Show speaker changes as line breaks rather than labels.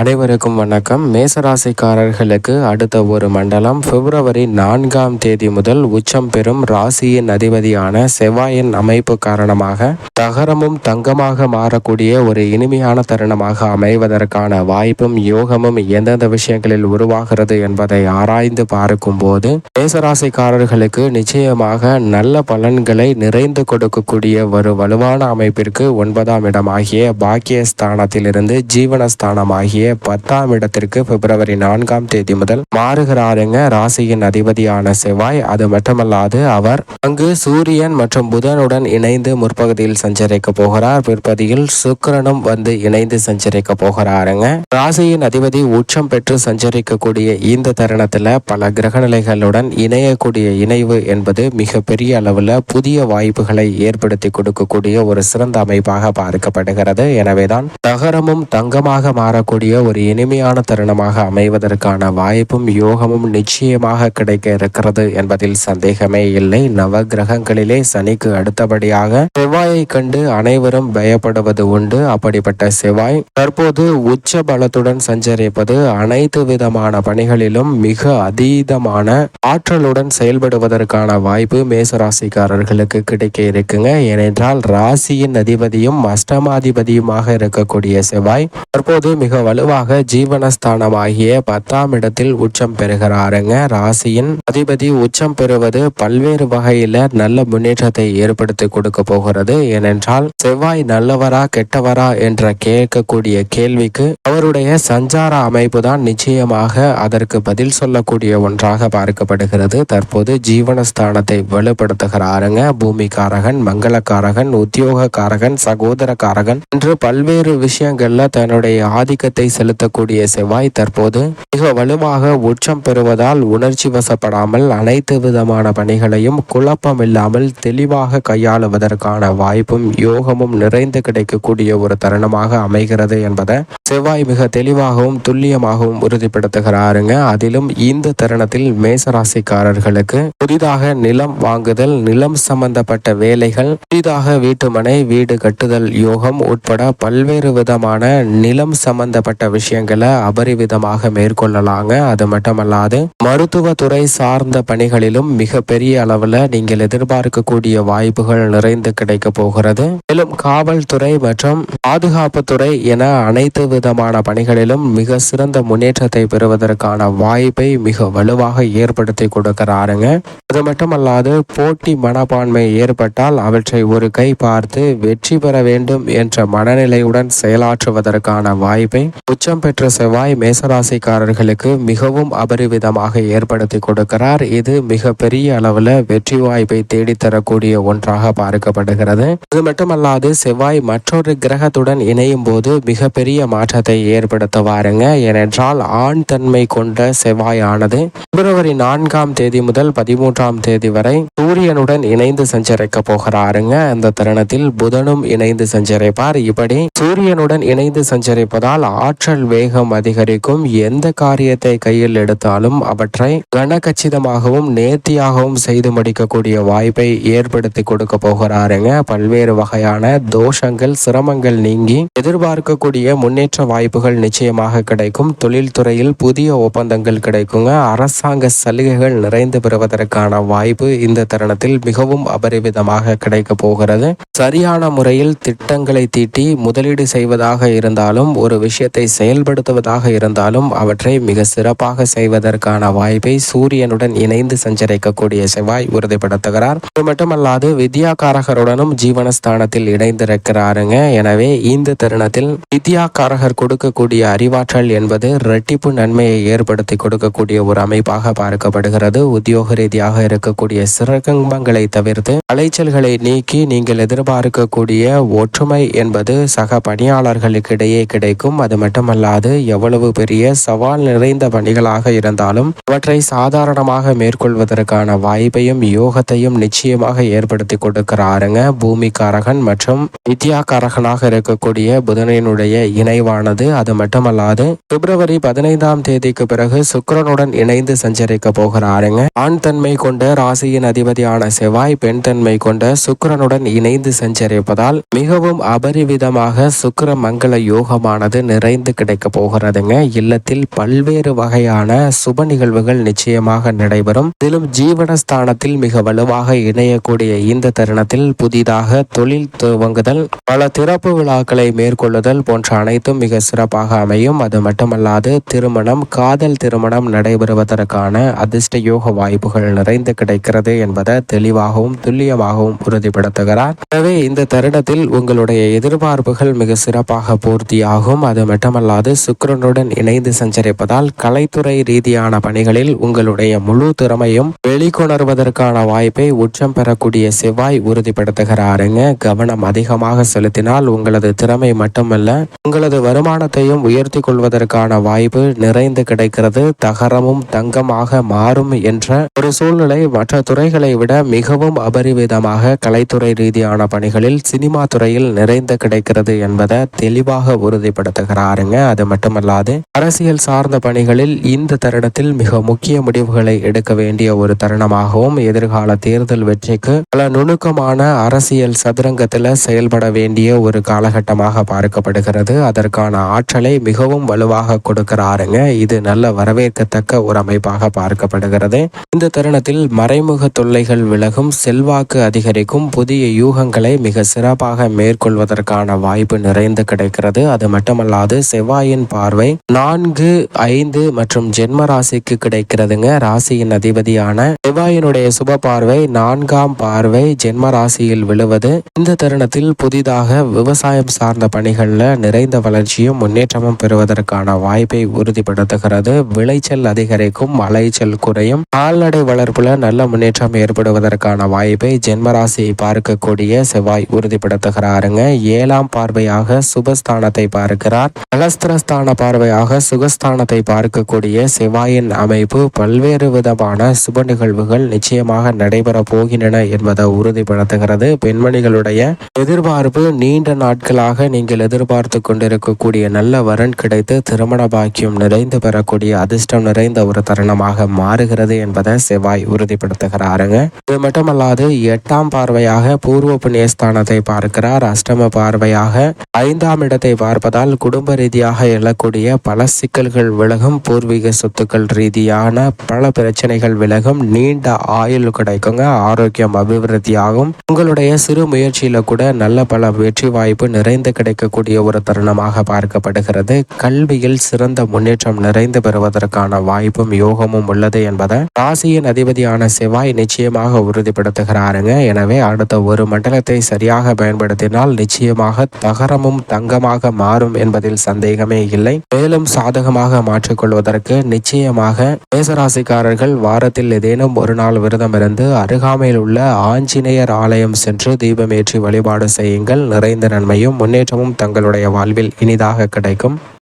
அனைவருக்கும் வணக்கம். மேசராசிக்காரர்களுக்கு அடுத்த ஒரு மண்டலம். பிப்ரவரி நான்காம் தேதி முதல் உச்சம் பெறும் ராசியின் அதிபதியான செவ்வாயின் அமைப்பு காரணமாக தகரமும் தங்கமாக மாறக்கூடிய ஒரு இனிமையான தருணமாக அமைவதற்கான வாய்ப்பும் யோகமும் எந்தெந்த விஷயங்களில் உருவாகிறது என்பதை ஆராய்ந்து பார்க்கும் போது மேசராசிக்காரர்களுக்கு நிச்சயமாக நல்ல பலன்களை நிறைந்து கொடுக்கக்கூடிய ஒரு வலுவான அமைப்பிற்கு ஒன்பதாம் இடமாகிய பாக்கியஸ்தானத்திலிருந்து ஜீவனஸ்தானமாகிய பத்தாம் இடத்திற்கு பிப்ரவரி நான்காம் தேதி முதல் மாறுகிறாருங்க. ராசியின் அதிபதியான செவ்வாய் அது மட்டுமல்லாது அவர் அங்கு சூரியன் மற்றும் புதனுடன் இணைந்து முற்பகுதியில் சஞ்சரிக்க போகிறார். பிற்பகுதியில் சுக்கரனும் வந்து இணைந்து சஞ்சரிக்க போகிறாருங்க. ராசியின் அதிபதி உச்சம் பெற்று சஞ்சரிக்கக்கூடிய இந்த தருணத்துல பல கிரகநிலைகளுடன் இணையக்கூடிய இணைவு என்பது மிகப்பெரிய பெரிய அளவுல புதிய வாய்ப்புகளை ஏற்படுத்தி கொடுக்கக்கூடிய ஒரு சிறந்த அமைப்பாக பார்க்கப்படுகிறது. எனவேதான் தகரமும் தங்கமாக மாறக்கூடிய கூடிய ஒரு இனிமையான தருணமாக அமைவதற்கான வாய்ப்பும் யோகமும் நிச்சயமாக கிடைக்க இருக்கிறது என்பதில் சந்தேகமே இல்லை. நவ கிரகங்களிலே சனிக்கு அடுத்தபடியாக செவ்வாயை கண்டு அனைவரும் பயப்படுவது உண்டு. அப்படிப்பட்ட செவ்வாய் தற்போது உச்ச பலத்துடன் சஞ்சரிப்பது அனைத்து விதமான பணிகளிலும் மிக அதீதமான ஆற்றலுடன் செயல்படுவதற்கான வாய்ப்பு மேசராசிக்காரர்களுக்கு கிடைக்க இருக்குங்க. ஏனென்றால் ராசியின் அதிபதியும் அஷ்டமாதிபதியுமாக இருக்கக்கூடிய செவ்வாய் தற்போது மிக வலுவாக ஜீவனஸ்தானமாகிய பத்தாம் இடத்தில் உச்சம் பெறுகிறாருங்க. ராசியின் அதிபதி உச்சம் பெறுவது பல்வேறு வகையில நல்ல முன்னேற்றத்தை ஏற்படுத்தி கொடுக்க போகிறது. ஏனென்றால் செவ்வாய் நல்லவரா கெட்டவரா என்ற கேட்கக்கூடிய கேள்விக்கு அவருடைய சஞ்சார அமைப்பு தான் நிச்சயமாக அதற்கு பதில் சொல்லக்கூடிய ஒன்றாக பார்க்கப்படுகிறது. தற்போது ஜீவனஸ்தானத்தை வலுப்படுத்துகிறாருங்க. பூமிக்காரகன் மங்களக்காரகன் உத்தியோகக்காரகன் சகோதரக்காரகன் என்று பல்வேறு விஷயங்கள்ல தன்னுடைய ஆதிக்கத்தை செலுத்தக்கூடிய செவ்வாய் தற்போது மிக வலுவாக உச்சம் பெறுவதால் உணர்ச்சி வசப்படாமல் அனைத்து விதமான பணிகளையும் குழப்பம் இல்லாமல் தெளிவாக கையாளுவதற்கான வாய்ப்பும் யோகமும் நிறைந்து கிடைக்கக்கூடிய ஒரு தருணமாக அமைகிறது என்பதை செவ்வாய் மிக தெளிவாகவும் துல்லியமாகவும் உறுதிப்படுத்துகிறாருங்க. அதிலும் இந்த தருணத்தில் மேசராசிக்காரர்களுக்கு புதிதாக நிலம் வாங்குதல் நிலம் சம்பந்தப்பட்ட வேலைகள் புதிதாக வீட்டுமனை வீடு கட்டுதல் யோகம் உட்பட பல்வேறு விதமான நிலம் சம்பந்தப்பட்ட விஷயங்களை அபரிவிதமாக மேற்கொள்ளலாங்க. அது மட்டுமல்லாது மருத்துவத்துறை சார்ந்த பணிகளிலும் மிக பெரிய அளவுல நீங்கள் எதிர்பார்க்கக்கூடிய வாய்ப்புகள் நிறைந்து கிடைக்க போகிறது. மேலும் காவல்துறை மற்றும் பாதுகாப்புத்துறை என அனைத்து விதமான பணிகளிலும் மிக சிறந்த முன்னேற்றத்தை பெறுவதற்கான வாய்ப்பை மிக வலுவாக ஏற்படுத்தி கொடுக்கிறாருங்க. அது மட்டுமல்லாது போட்டி மனப்பான்மை ஏற்பட்டால் அவற்றை ஒரு கை பார்த்து வெற்றி பெற வேண்டும் என்ற மனநிலையுடன் செயலாற்றுவதற்கான வாய்ப்பை உச்சம் பெற்ற செவ்வாய் மேசராசிக்காரர்களுக்கு மிகவும் அபரிவிதமாக ஏற்படுத்தி கொடுக்கிறார். இது மிக பெரிய அளவுல வெற்றி வாய்ப்பை தேடித்தரக்கூடிய ஒன்றாக பார்க்கப்படுகிறது. அது மட்டுமல்லாது செவ்வாய் மற்றொரு கிரகத்துடன் இணையும் போது மிக பெரிய மாற்றத்தை ஏற்படுத்துவாருங்க ஏனென்றால் ஆண் தன்மை கொண்ட செவ்வாயானது பிப்ரவரி நான்காம் தேதி முதல் பதிமூன்றாம் தேதி வரை சூரியனுடன் இணைந்து சஞ்சரிக்க போகிறாருங்க. அந்த தருணத்தில் புதனும் இணைந்து சஞ்சரிப்பார். இப்படி சூரியனுடன் இணைந்து சஞ்சரிப்பதால் ஆற்றல் வேகம் அதிகரிக்கும். எந்த காரியத்தை கையில் எடுத்தாலும் அவற்றை கனகச்சிதமாகவும் நேர்த்தியாகவும் செய்து முடிக்கக்கூடிய வாய்ப்பை ஏற்படுத்தி கொடுக்க போகிறாருங்க. பல்வேறு வகையான தோஷங்கள் சிரமங்கள் நீங்கி எதிர்பார்க்கக்கூடிய முன்னேற்ற வாய்ப்புகள் நிச்சயமாக கிடைக்கும். தொழில்துறையில் புதிய ஒப்பந்தங்கள் கிடைக்குங்க. அரசாங்க சலுகைகள் நிறைந்து பெறுவதற்கான வாய்ப்பு இந்த தருணத்தில் மிகவும் அபரிவிதமாக கிடைக்க போகிறது. சரியான முறையில் திட்டங்களை தீட்டி முதலீடு செய்வதாக இருந்தாலும் ஒரு விஷயத்தை செயல்படுத்துவதாக இருந்தாலும் அவற்றை மிக சிறப்பாக செய்வதற்கான வாய்ப்பை சூரியனுடன் இணைந்து சஞ்சரிக்கக்கூடிய செவ்வாய் உறுதிப்படுத்துகிறார். அது மட்டுமல்லாது வித்யாகாரகருடனும் ஜீவனஸ்தானத்தில் இணைந்திருக்கிறாருங்க. எனவே இந்த தருணத்தில் வித்யாகாரகர் கொடுக்கக்கூடிய அறிவாற்றல் என்பது இரட்டிப்பு நன்மையை ஏற்படுத்தி கொடுக்கக்கூடிய ஒரு அமைப்பாக பார்க்கப்படுகிறது. உத்தியோக ரீதியாக இருக்கக்கூடிய சிறகம்பங்களை தவிர்த்து அலைச்சல்களை நீக்கி நீங்கள் எதிர்பார்க்கக்கூடிய ஒற்றுமை என்பது சக பணியாளர்களுக்கிடையே கிடைக்கும். அது மட்டுமல்லாது எவ்வளவு பெரிய சவால் நிறைந்த பணிகளாக இருந்தாலும் அவற்றை சாதாரணமாக மேற்கொள்வதற்கான வாய்ப்பையும் யோகத்தையும் நிச்சயமாக ஏற்படுத்தி கொடுக்கிறாருங்க. பூமிக்காரகன் மற்றும் வித்யாகாரகனாக இருக்கக்கூடிய புதனினுடைய இணைவான ஆனது அது மட்டுமல்லாது பிப்ரவரி பதினைந்தாம் தேதிக்கு பிறகு சுக்கரனுடன் இணைந்து சஞ்சரிக்க போகிறாருங்க. ஆண் தன்மை கொண்ட ராசியின் அதிபதியான செவ்வாய் பெண் தன்மை கொண்ட சுக்கரனுடன் இணைந்து சஞ்சரிப்பதால் மிகவும் அபரிவிதமாக சுக்கர மங்கள யோகமானது நிறைந்து கிடைக்க போகிறதுங்க. இல்லத்தில் பல்வேறு வகையான சுப நிகழ்வுகள் நிச்சயமாக நடைபெறும். இதிலும் ஜீவனஸ்தானத்தில் மிக வலுவாக இணையக்கூடிய இந்த தருணத்தில் புதிதாக தொழில் துவங்குதல் பல திறப்பு விழாக்களை மேற்கொள்ளுதல் போன்ற அனைத்தும் மிக சிறப்பாக அமையும். அது மட்டுமல்லாது திருமணம் காதல் திருமணம் நடைபெறுவதற்கான அதிர்ஷ்ட யோக வாய்ப்புகள் நிறைந்து கிடைக்கிறது என்பதை தெளிவாகவும் துல்லியமாகவும் உறுதிப்படுத்துகிறார். எனவே இந்த தருணத்தில் உங்களுடைய எதிர்பார்ப்புகள் மிக சிறப்பாக பூர்த்தியாகும். அது மட்டுமல்லாது சுக்கரனுடன் இணைந்து சஞ்சரிப்பதால் கலைத்துறை ரீதியான பணிகளில் உங்களுடைய முழு திறமையும் வெளிக்கொணர்வதற்கான வாய்ப்பை உச்சம் பெறக்கூடிய செவ்வாய் உறுதிப்படுத்துகிறாருங்க. கவனம் அதிகமாக செலுத்தினால் உங்களது திறமை மட்டுமல்ல உங்களது வருமானத்தையும் உயர்த்தி கொள்வதற்கான வாய்ப்பு நிறைந்து கிடைக்கிறது. தகரமும் தங்கமாக மாறும் என்ற ஒரு சூழ்நிலை மற்ற துறைகளை விட மிகவும் அபரிவிதமாக கலைத்துறை ரீதியான பணிகளில் சினிமா துறையில் நிறைந்து கிடைக்கிறது என்பதை தெளிவாக உறுதிப்படுத்துகிறாருங்க. அது மட்டுமல்லாது அரசியல் சார்ந்த பணிகளில் இந்த தருணத்தில் மிக முக்கிய முடிவுகளை எடுக்க வேண்டிய ஒரு தருணமாகவும் எதிர்கால தேர்தல் வெற்றிக்கு பல நுணுக்கமான அரசியல் சதுரங்கத்தில் செயல்பட வேண்டிய ஒரு காலகட்டமாக பார்க்கப்படுகிறது. அதற்கான ஆற்றலை மிகவும் வலுவாக கொடுக்கிறாருங்க. இது நல்ல வரவேற்கத்தக்க ஒரு அமைப்பாக பார்க்கப்படுகிறது. இந்த தருணத்தில் மறைமுக தொல்லைகள் விலகும் செல்வாக்கு அதிகரிக்கும் புதிய யூகங்களை மிக சிறப்பாக மேற்கொள்வதற்கான வாய்ப்பு நிறைந்து கிடைக்கிறது. அது மட்டுமல்லாது செவ்வாயின் பார்வை நான்கு ஐந்து மற்றும் ஜென்ம ராசிக்கு கிடைக்கிறதுங்க. ராசியின் அதிபதியான செவ்வாயினுடைய சுப பார்வை நான்காம் பார்வை ஜென்ம ராசியில் விழுவது. இந்த தருணத்தில் புதிதாக விவசாயம் சார்ந்த பணிகளில் நிறைந்த வளர்ச்சியும் முன்னேற்றமும் பெறுவதற்கான வாய்ப்பை உறுதிப்படுத்துகிறது. விளைச்சல் அதிகரிக்கும் மலைச்சல் குறையும். கால்நடை வளர்ப்புல நல்ல முன்னேற்றம் ஏற்படுவதற்கான வாய்ப்பை ஜென்மராசியை பார்க்கக்கூடிய செவ்வாய் உறுதிப்படுத்துகிறாருங்க. ஏழாம் பார்வையாக சுபஸ்தானத்தை பார்க்கிறார். அலஸ்திரஸ்தான பார்வையாக சுகஸ்தானத்தை பார்க்கக்கூடிய செவ்வாயின் அமைப்பு பல்வேறு விதமான சுப நிகழ்வுகள் நிச்சயமாக நடைபெற போகின்றன என்பதை உறுதிப்படுத்துகிறது. பெண்மணிகளுடைய எதிர்பார்ப்பு நீண்ட நாட்களாக நீங்கள் எதிர்பார்த்து கொண்டிருக்கும் கொடுக்கக்கூடிய நல்ல வரன் கிடைத்து திருமண பாக்கியம் நிறைந்து பெறக்கூடிய அதிர்ஷ்டம் நிறைந்த ஒரு தருணமாக மாறுகிறது என்பதை செவ்வாய் உறுதிப்படுத்துகிறாருங்க. இது மட்டுமல்லாது எட்டாம் பார்வையாக பூர்வ புண்ணியஸ்தானத்தை பார்க்கிறார். அஷ்டம பார்வையாக ஐந்தாம் இடத்தை பார்ப்பதால் குடும்ப ரீதியாக எழக்கூடிய பல சிக்கல்கள் விலகும். பூர்வீக சொத்துக்கள் ரீதியான பல பிரச்சனைகள் விலகும். நீண்ட ஆயுள் கிடைக்குங்க. ஆரோக்கியம் அபிவிருத்தியாகும். உங்களுடைய சிறு முயற்சியில கூட நல்ல பல வெற்றி வாய்ப்பு நிறைந்து கிடைக்கக்கூடிய ஒரு தருணமாக பார்க்கப்படுகிறது. கல்வியில் சிறந்த முன்னேற்றம் நிறைந்து பெறுவதற்கான வாய்ப்பும் யோகமும் உள்ளது என்பதை ராசியின் அதிபதியான செவ்வாய் நிச்சயமாக உறுதிப்படுத்துகிறாருங்க. எனவே அடுத்த ஒரு மண்டலத்தை சரியாக பயன்படுத்தினால் நிச்சயமாக தகரமும் தங்கமாக மாறும் என்பதில் சந்தேகமே இல்லை. மேலும் சாதகமாக மாற்றிக்கொள்வதற்கு நிச்சயமாக மேசராசிக்காரர்கள் வாரத்தில் ஏதேனும் ஒரு நாள் விரதம் இருந்து அருகாமையில் உள்ள ஆஞ்சநேயர் ஆலயம் சென்று தீபமேற்றி வழிபாடு செய்யுங்கள். நிறைந்த நன்மையும் முன்னேற்றமும் தங்களுடைய வாழ்வில் இனிதாக கிடைக்கும்.